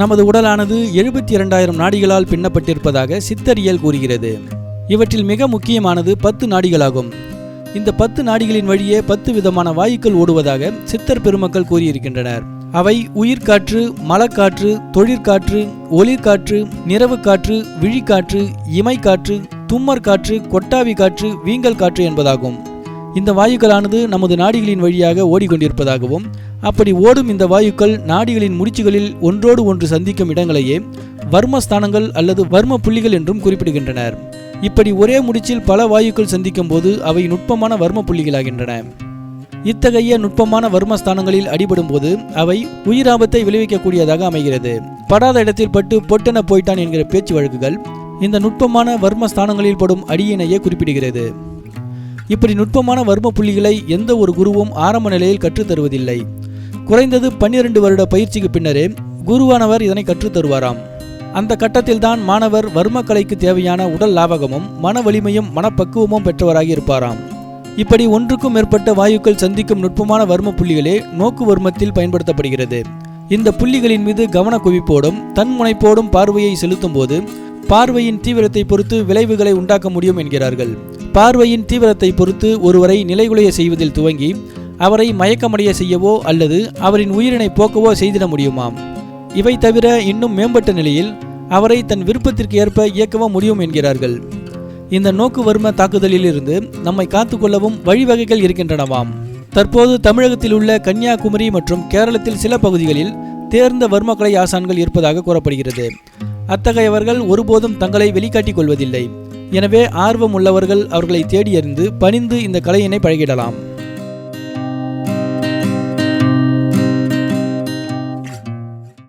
நமது உடலானது எழுபத்தி இரண்டாயிரம் நாடிகளால் பின்னப்பட்டிருப்பதாக சித்தரியல் கூறுகிறது. இவற்றில் மிக முக்கியமானது பத்து நாடிகளாகும். இந்த பத்து நாடிகளின் வழியே பத்து விதமான வாயுக்கள் ஓடுவதாக சித்தர் பெருமக்கள் கூறியிருக்கின்றனர். அவை உயிர்காற்று மலக்காற்று தொழிற்காற்று ஒளிர்காற்று நிறவு காற்று விழிக்காற்று இமைக்காற்று தும்மர் காற்று கொட்டாவி காற்று வீங்கல் காற்று என்பதாகும். இந்த வாயுக்களானது நமது நாடிகளின் வழியாக ஓடிக்கொண்டிருப்பதாகவும் அப்படி ஓடும் இந்த வாயுக்கள் நாடிகளின் முடிச்சுகளில் ஒன்றோடு ஒன்று சந்திக்கும் இடங்களையே வர்மஸ்தானங்கள் அல்லது வர்ம புள்ளிகள் என்றும் குறிப்பிடுகின்றனர். இப்படி ஒரே முடிச்சில் பல வாயுக்கள் சந்திக்கும் போது அவை நுட்பமான வர்ம புள்ளிகளாகின்றன. இத்தகைய நுட்பமான வர்மஸ்தானங்களில் அடிபடும் போது அவை உயிராபத்தை விளைவிக்கக்கூடியதாக அமைகிறது. படாத இடத்தில் பட்டு பொட்டென போயிட்டான் என்கிற பேச்சு வழக்குகள் இந்த நுட்பமான வர்மஸ்தானங்களில் படும் அடியினையே குறிப்பிடுகிறது. இப்படி நுட்பமான வர்ம புள்ளிகளை எந்த ஒரு குருவும் ஆரம்ப நிலையில் கற்றுத்தருவதில்லை குறைந்தது பன்னிரண்டு வருட பயிற்சிக்கு பின்னரே குருவானவர் இதனை கற்றுத் தருவாராம். அந்த கட்டத்தில்தான் மாணவர் வர்மக்கலைக்கு தேவையான உடல் லாபகமும் மன வலிமையும் மனப்பக்குவமும் பெற்றவராகி இருப்பாராம் இப்படி ஒன்றுக்கும் மேற்பட்ட வாயுக்கள் சந்திக்கும் நுட்பமான வர்ம புள்ளிகளே நோக்கு வர்மத்தில் பயன்படுத்தப்படுகிறது. இந்த புள்ளிகளின் மீது கவன குவிப்போடும் தன்முனைப்போடும் பார்வையை செலுத்தும் போது பார்வையின் தீவிரத்தை பொறுத்து விளைவுகளை உண்டாக்க முடியும் என்கிறார்கள். பார்வையின் தீவிரத்தை பொறுத்து ஒருவரை நிலைகுலைய செய்வதில் துவங்கி அவரை மயக்கமடைய செய்யவோ அல்லது அவரின் உயிரினை போக்கவோ செய்திட முடியுமாம். இவை தவிர இன்னும் மேம்பட்ட நிலையில் அவரை தன் விருப்பத்திற்கு ஏற்ப இயக்கவும் முடியும் என்கிறார்கள். இந்த நோக்கு வர்ம தாக்குதலிலிருந்து நம்மை காத்துக்கொள்ளவும் வழிவகைகள் இருக்கின்றனவாம். தற்போது தமிழகத்தில் உள்ள கன்னியாகுமரி மற்றும் கேரளத்தில் சில பகுதிகளில் தேர்ந்த வர்மக்கலை ஆசான்கள் இருப்பதாக கூறப்படுகிறது. அத்தகையவர்கள் ஒருபோதும் தங்களை வெளிக்காட்டிக் கொள்வதில்லை. எனவே ஆர்வம் உள்ளவர்கள் அவர்களை தேடியறிந்து பணிந்து இந்த கலையினை பழகிடலாம்.